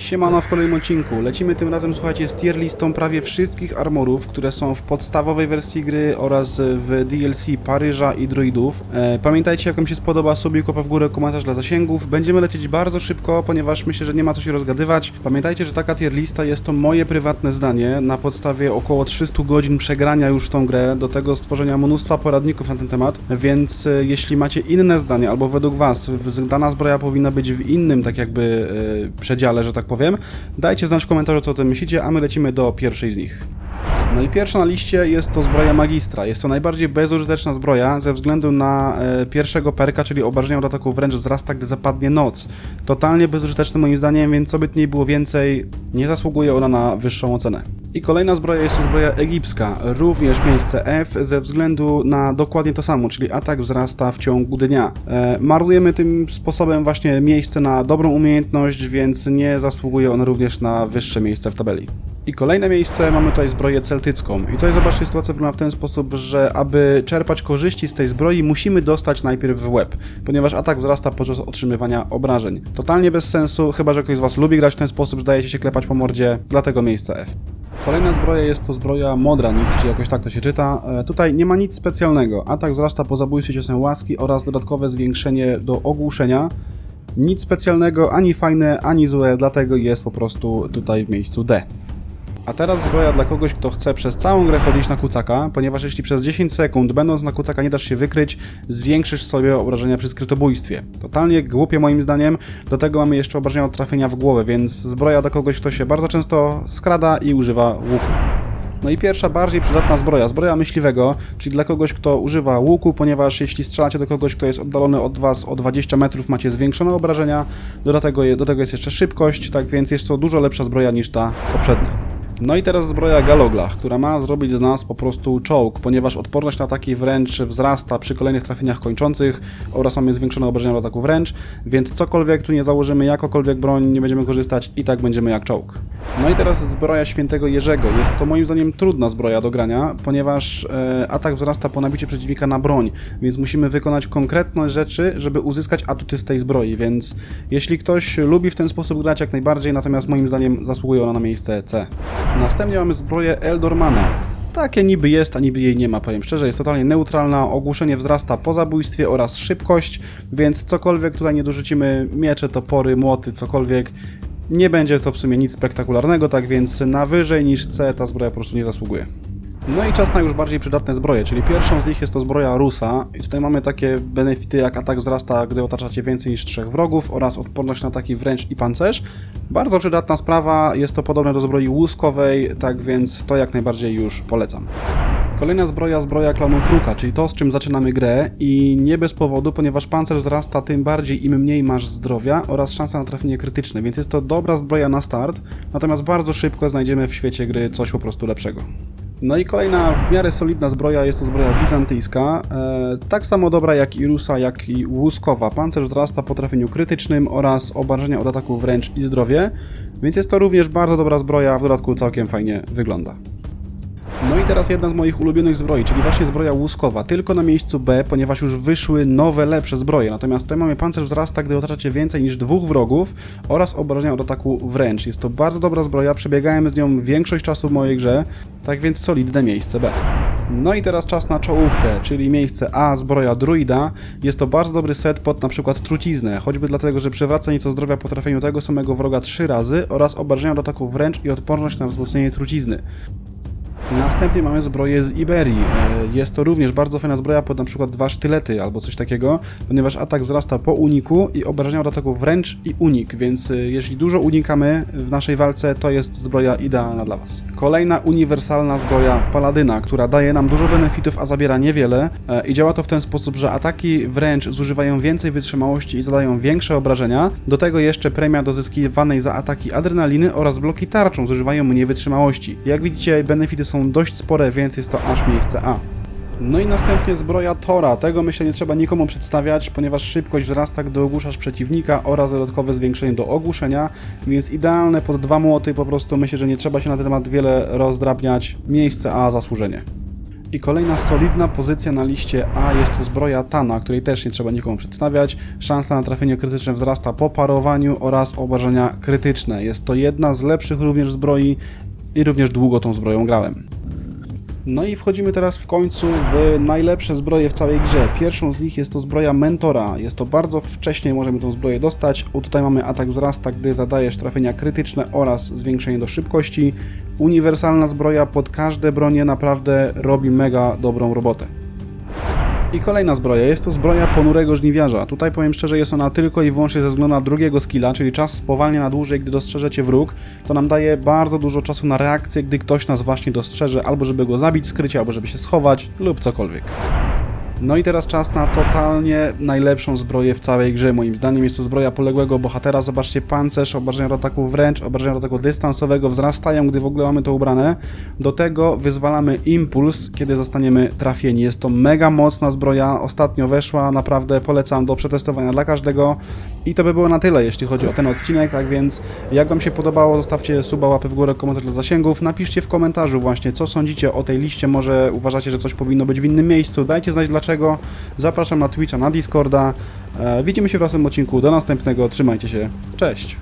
Siemano w kolejnym odcinku. Lecimy tym razem, słuchajcie, z tier listą prawie wszystkich armorów, które są w podstawowej wersji gry oraz w DLC Paryża i Druidów. E, pamiętajcie, jak wam się spodoba, subik, łapa w górę, komentarz dla zasięgów. Będziemy lecieć bardzo szybko, ponieważ myślę, że nie ma co się rozgadywać. Pamiętajcie, że taka tier lista jest to moje prywatne zdanie, na podstawie około 300 godzin przegrania już w tą grę, do tego stworzenia mnóstwa poradników na ten temat, więc e, jeśli macie inne zdanie, albo według was dana zbroja powinna być w innym, tak jakby, e, przedziale, że tak powiem, dajcie znać w komentarzu, co o tym myślicie, a my lecimy do pierwszej z nich. No i pierwsza na liście jest to zbroja magistra. Jest to najbardziej bezużyteczna zbroja ze względu na e, pierwszego perka, czyli obrażenia od ataku wręcz wzrasta, gdy zapadnie noc. Totalnie bezużyteczny moim zdaniem, więc co by nie było więcej, nie zasługuje ona na wyższą ocenę. I kolejna zbroja jest to zbroja egipska, również miejsce F ze względu na dokładnie to samo, czyli atak wzrasta w ciągu dnia. E, tym sposobem właśnie miejsce na dobrą umiejętność, więc nie zasługuje ona również na wyższe miejsce w tabeli. I kolejne miejsce mamy tutaj zbroję celtycką. I tutaj zobaczcie, sytuacja wygląda w ten sposób, że aby czerpać korzyści z tej zbroi, musimy dostać najpierw w łeb, ponieważ atak wzrasta podczas otrzymywania obrażeń. Totalnie bez sensu, chyba że ktoś z Was lubi grać w ten sposób, że dajecie się klepać po mordzie, dlatego miejsce F. Kolejna zbroja jest to zbroja Modranit, czy jakoś tak to się czyta. E, Tutaj nie ma nic specjalnego. Atak wzrasta po zabójstwie ciosem łaski oraz dodatkowe zwiększenie do ogłuszenia. Nic specjalnego, ani fajne, ani złe, dlatego jest po prostu tutaj w miejscu D. A teraz zbroja dla kogoś, kto chce przez całą grę chodzić na kucaka, ponieważ jeśli przez 10 sekund, będąc na kucaka, nie dasz się wykryć, zwiększysz sobie obrażenia przy skrytobójstwie. Totalnie głupie moim zdaniem, do tego mamy jeszcze obrażenia od trafienia w głowę, więc zbroja dla kogoś, kto się bardzo często skrada i używa łuku. No i pierwsza, bardziej przydatna zbroja, zbroja myśliwego, czyli dla kogoś, kto używa łuku, ponieważ jeśli strzelacie do kogoś, kto jest oddalony od Was o 20 metrów, macie zwiększone obrażenia, do tego, do tego jest jeszcze szybkość, tak więc jest to dużo lepsza zbroja niż ta poprzednia. No i teraz zbroja Galogla, która ma zrobić z nas po prostu czołg, ponieważ odporność na ataki wręcz wzrasta przy kolejnych trafieniach kończących oraz mamy zwiększone obrażenia od ataku wręcz, więc cokolwiek tu nie założymy, jakokolwiek broń nie będziemy korzystać i tak będziemy jak czołg. No i teraz zbroja świętego Jerzego. Jest to moim zdaniem trudna zbroja do grania, ponieważ e, atak wzrasta po nabiciu przeciwnika na broń, więc musimy wykonać konkretne rzeczy, żeby uzyskać atuty z tej zbroi, więc jeśli ktoś lubi w ten sposób grać jak najbardziej, natomiast moim zdaniem zasługuje ona na miejsce C. Następnie mamy zbroję Eldormana. Takie niby jest, a niby jej nie ma, powiem szczerze, jest totalnie neutralna, ogłuszenie wzrasta po zabójstwie oraz szybkość, więc cokolwiek tutaj nie dorzucimy, miecze, topory, młoty, cokolwiek, nie będzie to w sumie nic spektakularnego, tak więc na wyżej niż C ta zbroja po prostu nie zasługuje. No i czas na już bardziej przydatne zbroje, czyli pierwszą z nich jest to zbroja Rusa i tutaj mamy takie benefity jak atak wzrasta, gdy otaczacie więcej niż trzech wrogów oraz odporność na ataki wręcz i pancerz. Bardzo przydatna sprawa, jest to podobne do zbroi łuskowej, tak więc to jak najbardziej już polecam. Kolejna zbroja, zbroja klanu Kruka, czyli to, z czym zaczynamy grę i nie bez powodu, ponieważ pancerz wzrasta tym bardziej, im mniej masz zdrowia oraz szansa na trafienie krytyczne, więc jest to dobra zbroja na start, natomiast bardzo szybko znajdziemy w świecie gry coś po prostu lepszego. No i kolejna w miarę solidna zbroja jest to zbroja bizantyjska, e, tak samo dobra jak i rusa, jak i łuskowa. Pancerz wzrasta po trafieniu krytycznym oraz obrażenia od ataku wręcz i zdrowie, więc jest to również bardzo dobra zbroja, w dodatku całkiem fajnie wygląda. No i teraz jedna z moich ulubionych zbroi, czyli właśnie zbroja łuskowa, tylko na miejscu B, ponieważ już wyszły nowe, lepsze zbroje. Natomiast tutaj mamy pancerz wzrasta, gdy otaczacie więcej niż dwóch wrogów oraz obrażenia od ataku wręcz. Jest to bardzo dobra zbroja, przebiegałem z nią większość czasu w mojej grze, tak więc solidne miejsce B. No i teraz czas na czołówkę, czyli miejsce A, zbroja druida. Jest to bardzo dobry set pod na przykład truciznę, choćby dlatego, że przywraca nieco zdrowia po trafieniu tego samego wroga trzy razy oraz obrażenia od ataku wręcz i odporność na wzmocnienie trucizny. Następnie mamy zbroję z Iberii. E, Jest to również bardzo fajna zbroja pod na przykład dwa sztylety albo coś takiego, ponieważ atak wzrasta po uniku i obrażenia od ataku wręcz i unik, więc e, jeśli dużo unikamy w naszej walce, to jest zbroja idealna dla Was. Kolejna uniwersalna zbroja Paladyna, która daje nam dużo benefitów, a zabiera niewiele e, i działa to w ten sposób, że ataki wręcz zużywają więcej wytrzymałości i zadają większe obrażenia. Do tego jeszcze premia do zyskiwanej za ataki adrenaliny oraz bloki tarczą zużywają mniej wytrzymałości. Jak widzicie, benefity są dość spore, więc jest to aż miejsce A. No i następnie zbroja Tora. Tego myślę nie trzeba nikomu przedstawiać, ponieważ szybkość wzrasta, gdy ogłuszasz przeciwnika oraz dodatkowe zwiększenie do ogłuszenia, więc idealne pod dwa młoty, po prostu myślę, że nie trzeba się na ten temat wiele rozdrabniać. Miejsce A zasłużenie. I kolejna solidna pozycja na liście A jest tu zbroja Tana, której też nie trzeba nikomu przedstawiać. Szansa na trafienie krytyczne wzrasta po parowaniu oraz obrażenia krytyczne. Jest to jedna z lepszych również zbroi i również długo tą zbroją grałem. No i wchodzimy teraz w końcu w najlepsze zbroje w całej grze. Pierwszą z nich jest to zbroja Mentora. Jest to bardzo wcześnie możemy tą zbroję dostać. Tutaj mamy atak wzrasta, gdy zadajesz trafienia krytyczne oraz zwiększenie do szybkości. Uniwersalna zbroja pod każde bronie naprawdę robi mega dobrą robotę. I kolejna zbroja, jest to zbroja ponurego żniwiarza. Tutaj powiem szczerze, jest ona tylko i wyłącznie ze względu na drugiego skilla, czyli czas spowalnia na dłużej, gdy dostrzeżecie wróg, co nam daje bardzo dużo czasu na reakcję, gdy ktoś nas właśnie dostrzeże, albo żeby go zabić skrycie, albo żeby się schować, lub cokolwiek. No i teraz czas na totalnie najlepszą zbroję w całej grze, moim zdaniem. Jest to zbroja poległego bohatera. Zobaczcie, pancerz, obrażenia do ataku wręcz, obrażenia do ataku dystansowego wzrastają, gdy w ogóle mamy to ubrane. Do tego wyzwalamy impuls, kiedy zostaniemy trafieni. Jest to mega mocna zbroja. Ostatnio weszła, naprawdę polecam do przetestowania dla każdego. I to by było na tyle, jeśli chodzi o ten odcinek. Tak więc, jak Wam się podobało, zostawcie suba, łapy w górę, komentarz dla zasięgów. Napiszcie w komentarzu właśnie, co sądzicie o tej liście. Może uważacie, że coś powinno być w innym miejscu. Dajcie znać dlaczego. Zapraszam na Twitcha, na Discorda. E, widzimy się w następnym odcinku. Do następnego. Trzymajcie się. Cześć.